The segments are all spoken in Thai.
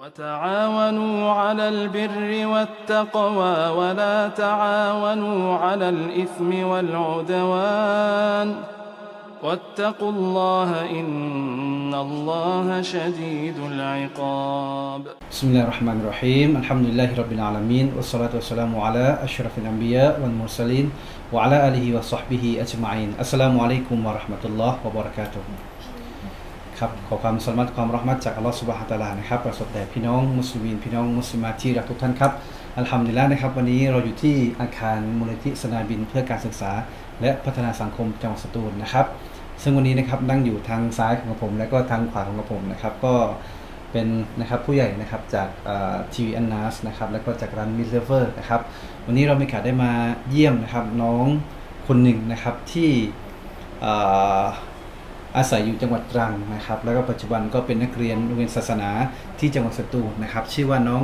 وتعاونوا على البر والتقوى ولا تعاونوا على الإثم والعدوان. واتقوا الله إن الله شديد العقاب. بسم الله الرحمن الرحيم. الحمد لله رب العالمين والصلاة والسلام على أشرف الأنبياء والمرسلين وعلى آله وصحبه أجمعين. السلام عليكم ورحمة الله وبركاته. ครับขอความสมัครความรักมัดจากอัลลอฮฺสุบฮานะฮูวะตะอาลานะครับประสบแด่พี่น้องมุสลิมพี่น้องมุสลิมาที่รักทุกท่านครับอัลฮัมดุลิลละห์นะครับวันนี้เราอยู่ที่อาคารมูลนิธิสนาบินเพื่อการศึกษา และพัฒนาสังคมจังหวัดสตูลนะครับ ซึ่งวันนี้นะครับนั่งอยู่ทางซ้ายของผมและก็ทางขวาของผมนะครับก็เป็นนะครับผู้ใหญ่นะครับจากทีวีอันนัสนะครับแล้วก็จากร้านมิเลเวอร์นะครับวันนี้เรามีโอกาสได้มาเยี่ยมนะครับน้องคนหนึ่งนะครับที่ อ่าอาศัยอยู่จังหวัดตรังนะครับ แล้วก็ปัจจุบันก็เป็นนักเรียนโรงเรียนศาสนาที่จังหวัดสตูลนะครับ ชื่อว่าน้อง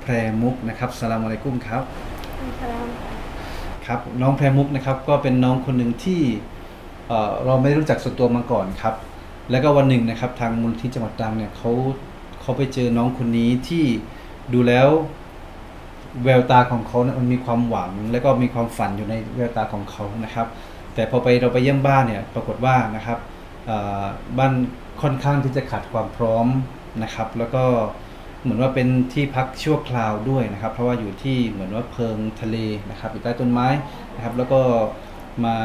แพรมุกนะครับสลามอะลัยกุมครับครับน้องแพรมุกนะครับก็เป็นน้องคนหนึ่งที่เอ่อเราไม่ได้รู้จักส่วนตัวมาก่อนครับ แล้วก็วันหนึ่งนะครับทางมูลที่จังหวัดตรังเนี่ยเขาเขาไปเจอน้องคนนี้ที่ดูแล้วแววตาของเขาเนี่ยมันมีความหวัง แล้วก็มีความฝันอยู่ในแววตาของเขานะครับ แต่พอไปเราไปเยี่ยมบ้านเนี่ยปรากฏว่านะครับเอ่อ บ้านค่อนข้างที่จะขาดความพร้อมนะครับ แล้วก็เหมือนว่าเป็นที่พักชั่วคราวด้วยนะครับ เพราะว่าอยู่ที่เหมือนว่าเพิงทะเลนะครับอยู่ใต้ต้นไม้นะครับ แล้วก็มา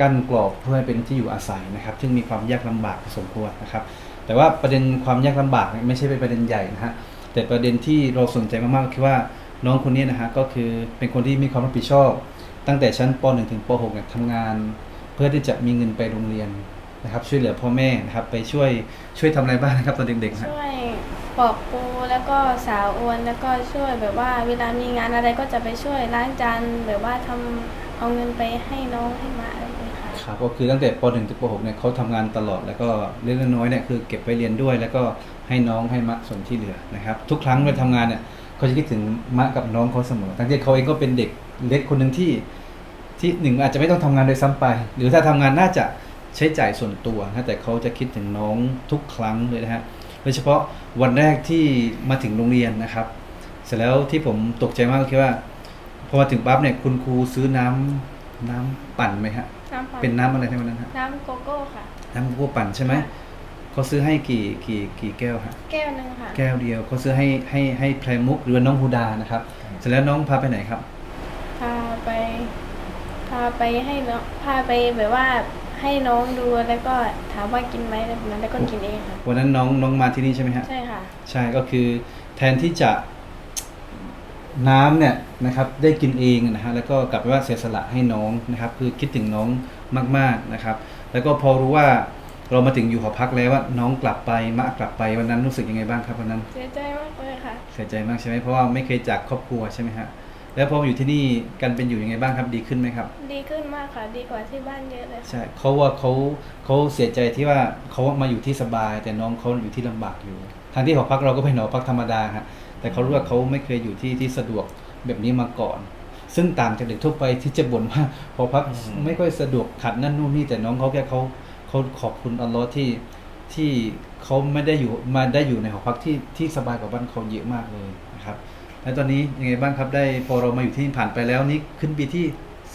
กั้นกรอบเพื่อให้เป็นที่อยู่อาศัยนะครับ ซึ่งมีความยากลำบากพอสมควรนะครับ แต่ว่าประเด็นความยากลำบากไม่ใช่เป็นประเด็นใหญ่นะฮะแต่ประเด็นที่เราสนใจมากๆคือว่าน้องคนนี้นะฮะก็คือเป็นคนที่มีความรับผิดชอบ ตั้งแต่ชั้นป .1 ถึงป .6 เนี่ยทำงาน เพื่อที่จะมีเงินไปโรงเรียน นะครับช่วยเหลือพ่อแม่นะครับไปช่วยช่วยทำอะไรบ้างนะครับตอนเด็กๆฮะช่วยปอกปูแล้วก็สาวอวนแล้วก็ช่วยแบบว่าเวลามีงานอะไรก็จะไปช่วยล้างจานแบบว่าทำเอาเงินไปให้น้องให้มาอะไรอย่างเงี้ยค่ะ ครับก็คือตั้งแต่ป .1 ถึงป .6 เนี่ยเขาทำงานตลอดแล้วก็เล็กๆน้อยๆเนี่ยคือเก็บไปเรียนด้วย แล้วก็ให้น้องให้มะส่วนที่เหลือนะครับทุกครั้งเวลาทำงานเนี่ยเขาจะคิดถึงมะกับน้องเขาเสมอทั้งที่เขาเองก็เป็นเด็กเล็กคนหนึ่งที่ที่หนึ่งอาจจะไม่ต้องทำงานโดยซ้ำไป หรือถ้าทำงานน่าจะ ใช้จ่ายส่วนตัวนะแต่เขาจะคิดถึงน้องทุกครั้งเลยนะฮะโดยเฉพาะวันแรกที่มาถึงโรงเรียนนะครับ เสร็จแล้วที่ผมตกใจมากก็คือว่าพอมาถึงปั๊บเนี่ยคุณครูซื้อน้ำน้ำปั่นไหมฮะน้ำปั่นเป็นน้ำอะไรในวันนั้นฮะน้ำโกโก้ค่ะน้ำโกโก้ปั่นใช่ไหมค่ะเขาซื้อให้กี่กี่กี่แก้วฮะแก้วหนึ่งค่ะแก้วเดียวเขาซื้อให้ให้ให้แพรมุกหรือว่าน้องฮูดานะครับ เสร็จแล้วน้องพาไปไหนครับ พาไป พาไปให้น้องพาไปแบบว่า ให้น้องดูแล้วก็ถามว่ากินไหมอะไรแบบนั้นแล้วก็กินเองค่ะ วันนั้นน้องน้องมาที่นี่ใช่ไหมฮะ ใช่ค่ะ ใช่ก็คือแทนที่จะน้ำเนี่ยนะครับได้กินเองนะฮะแล้วก็กลับไปว่าเสียสละให้น้องนะครับ คือคิดถึงน้องมากๆนะครับ แล้วก็พอรู้ว่าเรามาถึงอยู่หอพักแล้วว่าน้องกลับไปมะกลับไปวันนั้นรู้สึกยังไงบ้างครับวันนั้น เสียใจมากเลยค่ะ เสียใจมากใช่ไหมเพราะว่าไม่เคยจากครอบครัวใช่ไหมฮะ แล้วพอมาอยู่ที่นี่กันเป็นอยู่ยังไงบ้างครับดีขึ้นไหมครับ ดีขึ้นมากค่ะ ดีกว่าที่บ้านเยอะเลยค่ะใช่เขาว่าเขาเขาเสียใจที่ว่าเขามาอยู่ที่สบาย แต่น้องเขาอยู่ที่ลำบากอยู่ทางที่หอพักเราก็เป็นหอพักธรรมดาฮะแต่เขารู้ว่าเขาไม่เคยอยู่ที่ที่สะดวกแบบนี้มาก่อน ซึ่งต่างจากเด็กทั่วไปที่จะบ่นว่าหอพักไม่ค่อยสะดวกขัดนั่นนู่นนี่แต่น้องเขาแค่เขาเขาขอบคุณอัลลอฮ์ที่ที่เขาไม่ได้อยู่มาได้อยู่ในหอพักที่ที่สบายกว่าบ้านเขาเยอะมากเลยนะครับ แล้วตอนนี้ยังไงบ้างครับได้พอเรามาอยู่ที่นี่ผ่านไปแล้วนี่ขึ้นปีที่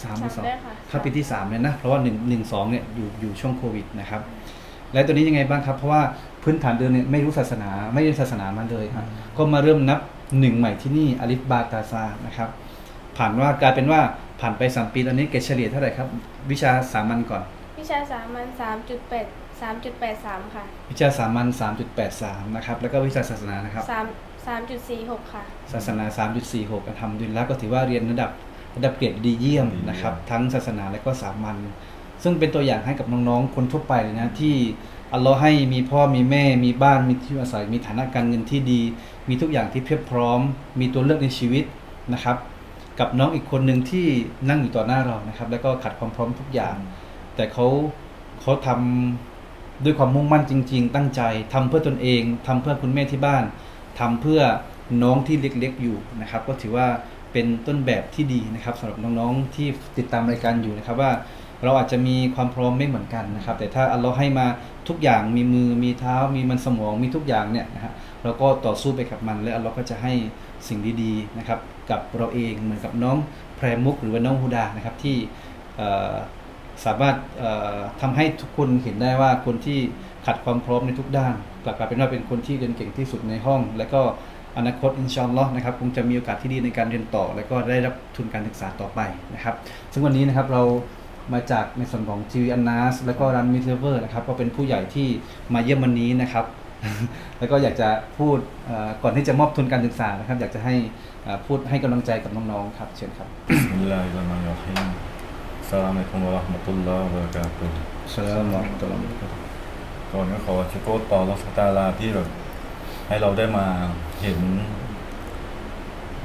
สามหรือสองสามได้ค่ะเข้าปีที่สามเลยนะเพราะว่าหนึ่งหนึ่งสองเนี่ยอยู่อยู่ช่วงโควิดนะครับ แล้วตัวนี้ยังไงบ้างครับ เพราะว่าพื้นฐานเดิมเนี่ยไม่รู้ศาสนาไม่เรียนศาสนามาเลยครับก็มาเริ่มนับหนึ่งใหม่ที่นี่อลิฟบาตาซานะครับ ผ่านว่ากลายเป็นว่าผ่านไปสามปีตอนนี้เกรดเฉลี่ยเท่าไหร่ครับ วิชาสามัญก่อน วิชาสามัญสามจุดแปดสามจุดแปดสามค่ะ วิชาสามัญ3.83 นะครับ แล้วก็วิชาศาสนานะครับสาม สามจุดสี่หกค่ะ ศาสนา 3.46ทำดุลิลละก็ถือว่าเรียนระดับระดับเกรดดีเยี่ยมนะครับ ทั้งศาสนาและก็สามัญซึ่งเป็นตัวอย่างให้กับน้องๆ คนทั่วไปเลยนะ ที่อัลลอฮ์ให้มีพ่อมีแม่มีบ้านมีที่อยู่อาศัยมีฐานะการเงินที่ดี มีทุกอย่างที่เพียบพร้อม มีตัวเลือกในชีวิตนะครับ กับน้องอีกคนหนึ่งที่นั่งอยู่ต่อหน้าเรานะครับ แล้วก็ขัดความพร้อมทุกอย่าง แต่เขาเขาทำด้วยความมุ่งมั่นจริง ๆ ตั้งใจทำเพื่อตนเองทำเพื่อคุณแม่ที่บ้าน ทำเพื่อน้องที่เล็กๆอยู่นะครับ ก็ถือว่าเป็นต้นแบบที่ดีนะครับสำหรับน้องๆที่ติดตามรายการอยู่นะครับว่าเราอาจจะมีความพร้อมไม่เหมือนกันนะครับ แต่ถ้าอัลลอฮ์ให้มาทุกอย่างมีมือมีเท้ามีมันสมองมีทุกอย่างเนี่ยนะฮะเราก็ต่อสู้ไปกับมัน และเลาก็จะให้สิ่งดีๆนะครับกับเราเองเหมือนกับน้องแพรมุกหรือว่าน้องฮูดานะครับที่สามารถเอ่อทำให้ทุกคนเห็นได้ว่าคนที่ขัดความพร้อมในทุกด้าน กลับกลายเป็นว่าเป็นคนที่เรียนเก่งที่สุดในห้อง และก็อนาคตอินชอนลอนะครับคงจะมีโอกาสที่ดีในการเรียนต่อ และก็ได้รับทุนการศึกษาต่อไปนะครับ ซึ่งวันนี้นะครับเรามาจากในส่วนของทีวีอันาสและก็รันมิเทเวอร์นะครับก็เป็นผู้ใหญ่ที่มาเยี่ยมวันนี้นะครับ แล้วก็อยากจะพูดก่อนที่จะมอบทุนการศึกษานะครับ อยากจะให้พูดให้กำลังใจกับน้องๆครับเชิญครับบิมิลาฮิรเรามานิเราะฮีมอัลามุอฺณุมวะราะห์มะตุลลอฮิวะบะกาตุฮ์อัลามุอะลัยกุมะเบะเะกาตุฮ์ นก็ขอชิโกต่อรัสตาลาที่แบบให้เราได้มาเห็น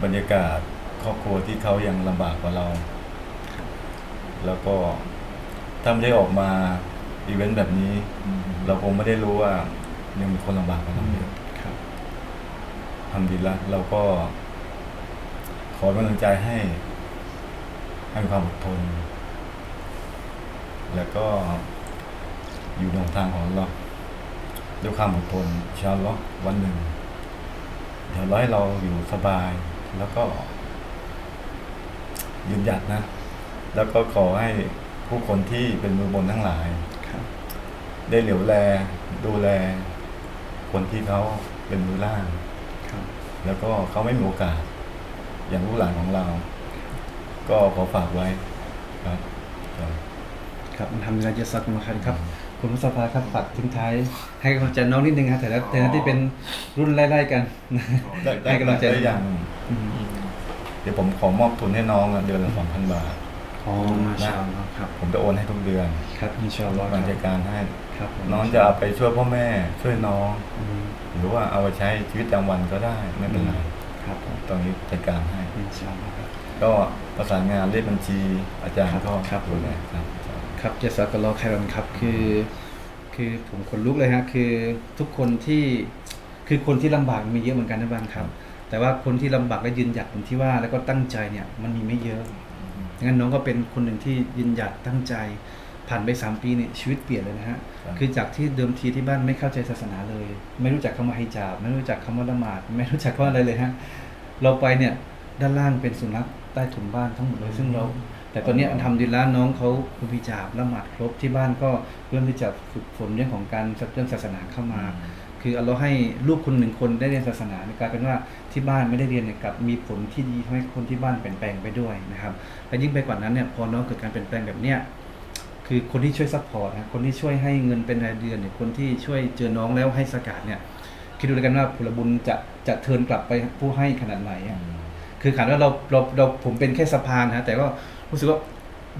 บรรยากาศครอบครัวที่เขายังลำบากกว่าเรา แล้วก็ถ้าไม่ได้ออกมาอีเวนต์แบบนี้ เราคงไม่ได้รู้ว่ายังมีคนลำบากกว่าเราเยอะครับทำดีละเราก็ ขอกำลังใจให้ ให้มีความอดทน แล้วก็ อยู่ในหนทางของเราด้วยความอดทนอินชาอัลลอฮ์วันหนึ่ง เดี๋ยวร้อยเราอยู่สบายแล้วก็ ยืนหยัดนะ แล้วก็ขอให้ผู้คนที่เป็นมือบนทั้งหลายครับได้เหลียวแลดูแล คนที่เขาเป็นมือล่างครับแล้วก็เขาไม่มีโอกาส อย่างลูกหลานของเรา ก็ขอฝากไว้ครับครับครับทำงานจะสักมาครับ ครับคุณมุสตาครับฝากทิ้งท้าย ให้กำลังใจน้องนิดนึงครับแต่ละแต่ละที่เป็นรุ่นไล่ๆกันได้ได้ให้กำลังใจได้อย่างอืมเดี๋ยวผมขอมอบทุนให้น้องอะเดือนละสองพันบาทอ๋อมาชาอัลลอฮ์ครับ ผมจะโอนให้ทุกเดือนครับอินชาอัลลอฮ์การจัดการให้ครับผมน้องจะเอาไปช่วยพ่อแม่ช่วยน้องอืมหรือว่าเอาไปใช้ชีวิตประจำวันก็ได้ไม่เป็นไรครับผมตรงนี้จัดการให้อินชาอัลลอฮ์ครับก็ประสานงานเลขบัญชีอาจารย์ครับก็ครับดูแลครับ ครับเจสักลอไครอนครับคือ คือผมขนลุกเลยฮะคือทุกคนที่คือคนที่ลำบากมีเยอะเหมือนกันนะบางครับ แต่ว่าคนที่ลำบากและยืนหยัดอย่างที่ว่าแล้วก็ตั้งใจเนี่ยมันมีไม่เยอะงั้นน้องก็เป็นคนหนึ่งที่ยืนหยัดตั้งใจ ผ่านไปสามปีเนี่ยชีวิตเปลี่ยนเลยนะฮะครับ คือจากที่เดิมทีที่บ้านไม่เข้าใจศาสนาเลย ไม่รู้จักคำว่าไฮจาบ ไม่รู้จักคำว่าละหมาด ไม่รู้จักคำว่าอะไรเลยฮะเราไปเนี่ยด้านล่างเป็นสุนัขใต้ถุนบ้านทั้งหมดเลยซึ่งเรา แต่ตอนเนี้ยทำดีแล้วน้องเขาคุณพิจาบละหมาดครบที่บ้านก็เริ่มที่จะฝึกฝนเรื่องของการเรื่องศาสนาเข้ามา คือเราให้ลูกคนหนึ่งคนได้เรียนศาสนาเนี่ยกลายเป็นว่าที่บ้านไม่ได้เรียนเนี่ยกลับมีผลที่ดีทำให้คนที่บ้านเปลี่ยนแปลงไปด้วยนะครับและยิ่งไปกว่านั้นเนี่ยพอน้องเกิดการเปลี่ยนแปลงแบบเนี้ยคือคนที่ช่วยซัพพอร์ตนะคนที่ช่วยให้เงินเป็นรายเดือนเนี่ยคนที่ช่วยเจอน้องแล้วให้สกาดเนี่ยคิดดูแล้วกันว่าผลบุญจะจะเทิร์นกลับไปผู้ให้ขนาดไหนอะคือขนาดว่าเราเราเราผมเป็นแค่สะพานนะแต่ก็ รู้สึกว่า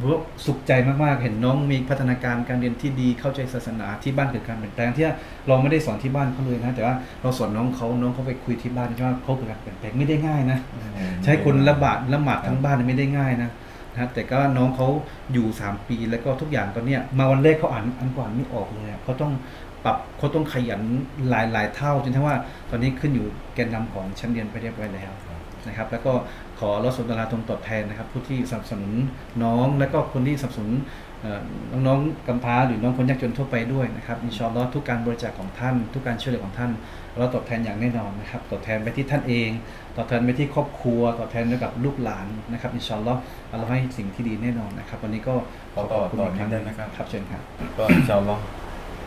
รู้ว่าสุขใจมากๆ เห็นน้องมีพัฒนาการการเรียนที่ดีเข้าใจศาสนาที่บ้านเกิดการเปลี่ยนแปลงที่เราไม่ได้สอนที่บ้านเขาเลยนะ แต่ว่าเราสอนน้องเขาน้องเขาไปคุยที่บ้านว่าเขาเกิดการเปลี่ยนแปลงไม่ได้ง่ายนะ ใช้คนละบาทละหมาดทั้งบ้านไม่ได้ง่ายนะนะแต่ก็น้องเขาอยู่ 3 ปีแล้วก็ทุกอย่างตอนเนี้ยมาวันแรกเขาอ่านอันก่อนไม่ออกเลยเขาต้องปรับเขาต้องขยันหลายหลายเท่าจนทั้งว่าตอนนี้ขึ้นอยู่แกนนำของชั้นเรียนไปเรียบร้อยแล้ว นะครับแล้วก็ขอรสนตราตรงตอบแทนนะครับ ผู้ที่สนับสนุนน้องและก็คนที่สนับสนุนเอ่อน้องๆกำพร้าหรือน้องคนยากจนทั่วไปด้วยนะครับอินชาอัลลอฮ์ทุกการบริจาคของท่าน ทุกการช่วยเหลือของท่าน เราตอบแทนอย่างแน่นอนนะครับตอบแทนไปที่ท่านเอง ตอบแทนไปที่ครอบครัว ตอบแทนไปกับลูกหลานนะครับอินชาอัลลอฮ์เราให้สิ่งที่ดีแน่นอนนะครับ วันนี้ก็ขอขอบคุณอีกครั้งต่อนิดได้ไหมครับครับเชิญครับก็อินชาอัลลอฮ์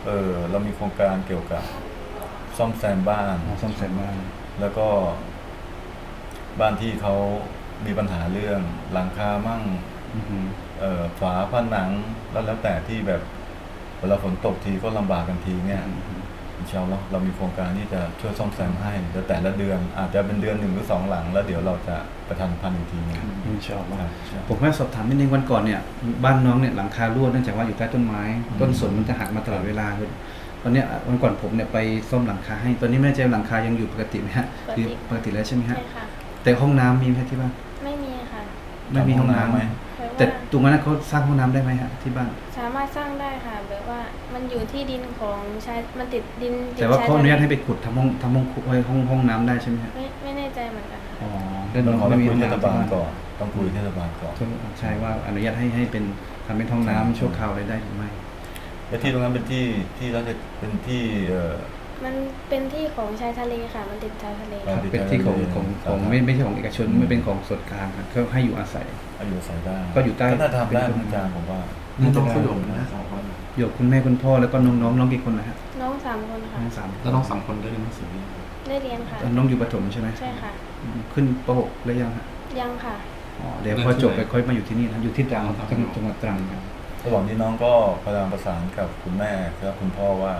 เออเรามีโครงการเกี่ยวกับซ่อมแซมบ้านอ๋อซ่อมแซมบ้าน แล้วก็ บ้านที่เขามีปัญหาเรื่องหลังคามั่งอือหือเอ่อฝาผนังแล้วแล้วแต่ที่แบบเวลาฝนตกทีก็ลำบากกันทีเนี่ย อือหือ อินชาอัลลอฮ์เรามีโครงการที่จะช่วยซ่อมแซมให้แต่แต่ละเดือนอาจจะเป็นเดือนหนึ่งหรือสองหลัง แล้วเดี๋ยวเราจะประทานพันธ์อีกทีหนึง อินชาอัลลอฮ์ครับใช่ผมแค่สอบถามนิดนึงวันก่อนเนี่ยบ้านน้องเนี่ยหลังคารั่วเนื่องจากว่าอยู่ใต้ต้นไม้ อืม ต้นสนมันจะหักมาตลอดเวลาเลยตอนเนี้ยวันก่อนผมเนี่ยไปซ่อมหลังคาให้ตอนนี้แม่ใจหลังคายังอยู่ปกติไหมฮะปกติ คือปกติแล้วใช่ไหมฮะใช่ค่ะ แต่ห้องน้ำมีไหมที่บ้านไม่มีค่ะไม่มีห้องน้ำไหมแบบแต่ว่าตรงนั้นเขาสร้างห้องน้ำได้ไหมฮะที่บ้าน สามารถสร้างได้ค่ะ แบบว่ามันอยู่ที่ดินของชายมันติดดินติดแต่ว่าชยเขาอนุญาตทะเลให้ไปขุดทำห้องทำห้องครัวไว้ห้องห้องน้ำได้ใช่ไหมฮะไม่ไม่แน่ใจเหมือนกันค่ะอ๋อเรื่องต้น้อองงขอไม่ไปมีคุห้ยองเทศน้ำที่บาลบ้านก่อนต้องคุยเทศบาลก่อนใช่ว่าอนุญาตให้ให้เป็นทำเป็นห้องน้ำชั่วคราวอะไรได้หรือไม่ และที่ตรงนั้นเป็นที่ที่เราจะเป็นที่เอ่อ มันเป็นที่ของชายทะเลค่ะ มันติดชายทะเลคครัรับบเป็นที่ของของของไม่ไม่ใช่ของเอกชนไม่เป็นของส่วนกลางครับก็ให้อยู่อาศัย อายุใส่ได้ก็อยู่ใต้ ก็น่าทำได้เหมือนกันผมว่านี่ต้องเขาโยมนะสองคนอยู่กับคุณแม่คุณพ่อแล้วก็น้องน้องน้องกี่คนนะฮะน้องสามคนค่ะ น้องสามแล้วน้องสามคนได้เรียนหนังสือไหมได้เรียนค่ะ น้องอยู่ประถมใช่ไหมใช่ค่ะอืมขึ้นป .6 แล้วยังฮะยังค่ะอ๋อเดี๋ยวพอจบไปค่อยมาอยู่ที่นี่นะอยู่ที่ตรังจังหวัดจังหวัดตรังครับระหว่างนี้น้องก็พยายามประสานกับคุณแม่และคุณพ่อว่า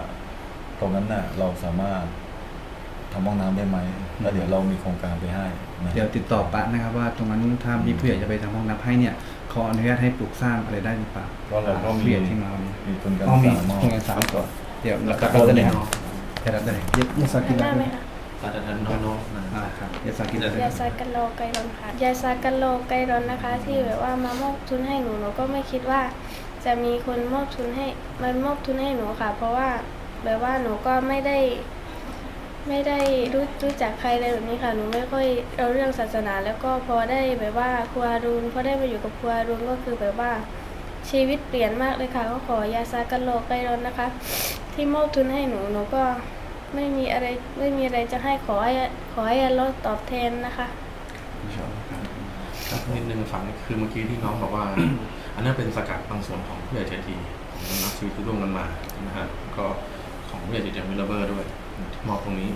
ตรงนั้นน่ะเราสามารถทำห้องน้ำได้ไหมแล้วเดี๋ยวเรามีโครงการไปให้นะ เดี๋ยวติดต่อปะนะครับว่าตรงนั้นถ้ามีผู้ใหญ่จะไปทำห้องน้ำให้เนี่ยขออนุญาตให้ปลูกสร้างอะไรได้หรือเปล่าก็เราก็มี ผู้ใหญ่ที่มาวันนี้มีทุนการอ๋อศึกมีษามอบ โครงการสามก่อนเดี๋ยวเราจะรับได้เลยครับจะรับได้เลยยยาสากิหันนหน้าไหมคะตาดันน้องๆนะ อ่าครับยาสากินได้เลยยาซากันโลไกรอนค่ะยาซากันโลไกรอนนะคะ ที่แบบว่ามามอบทุนให้หนูหนูก็ไม่คิดว่า จะมีคนมอบทุนให้มันมอบทุนให้หนูค่ะ เพราะว่า แบบว่าหนูก็ไม่ได้ ไม่ได้รู้รู้จักใครเลยแบบนี้ค่ะ หนูไม่ค่อยเอาเรื่องศาสนา แล้วก็พอได้แบบว่าครูอารุณพอได้มาอยู่กับครูอารุณก็คือแบบว่าชีวิตเปลี่ยนมากเลยค่ะ ก็ขอยาซากันโลไกรอนนะคะ ที่มอบทุนให้หนูหนูก็ไม่มีอะไรไม่มีอะไรจะให้ขอให้ขอให้อัลตอบแทนนะคะครับนิดนึงฝังคือเมื่อกี้ที่น้องบอกว่า อันนั้นเป็นสกัดบางส่วนของผู้ใหญ่ใจดีของนักชีวิตที่ร่วมกันมานะฮะก็ ของผู้ใหญ่ใจดีมิลเลอร์ด้วยที่มอบตรงนี้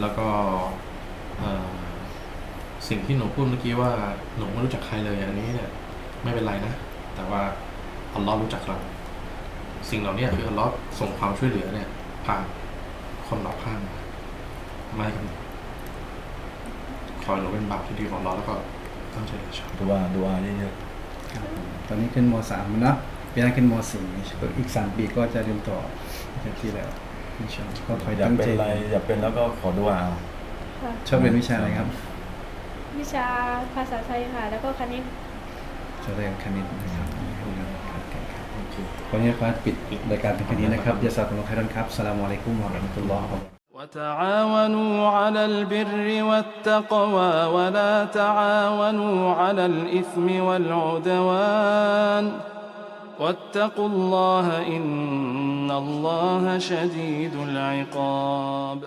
แล้วก็เอ่อสิ่งที่หนูพูดเมื่อกี้ว่าหนูไม่รู้จักใครเลยอันนี้เนี่ยไม่เป็นไรนะ แต่ว่าอัลลอฮ์รู้จักเรา สิ่งเหล่านี้คืออัลลอฮ์ส่งความช่วยเหลือเนี่ย ผ่านคนรอบข้างมาไม่กันคอยหนูเป็นบาปที่ดีของเราแล้วก็ตั้งใจเลยชอบดูอาดูอาเยอะครับผมตอนนี้ขึ้นมสามแล้วเนอะปีหน้าขึ้นมสี่อีกสามปีก็จะเรียนต่อเต็มที่แล้ว อินชาอัลลอฮ์ก็คอย ๆอยาก ตั้ง เป็น ใจ อะไรอยากเป็นแล้วก็ขอดูอาเอา ค่ะ ชอบเรียนวิชาอะไรครับ วิชาภาษาไทยค่ะ แล้วก็คณิต ชอบเรียนคณิตนะครับครับครับ โอเค ขออนุญาตปิดรายการเป็นแค่นี้นะครับยาซาตุลลอฮ์ไครอนครับสลามอะลัยกุมวะเราะห์มะตุลลอฮ์ وتعاونوا على البر والتقوى ولا تعاونوا على الإثم والعدوان واتقوا الله إن الله شديد العقاب.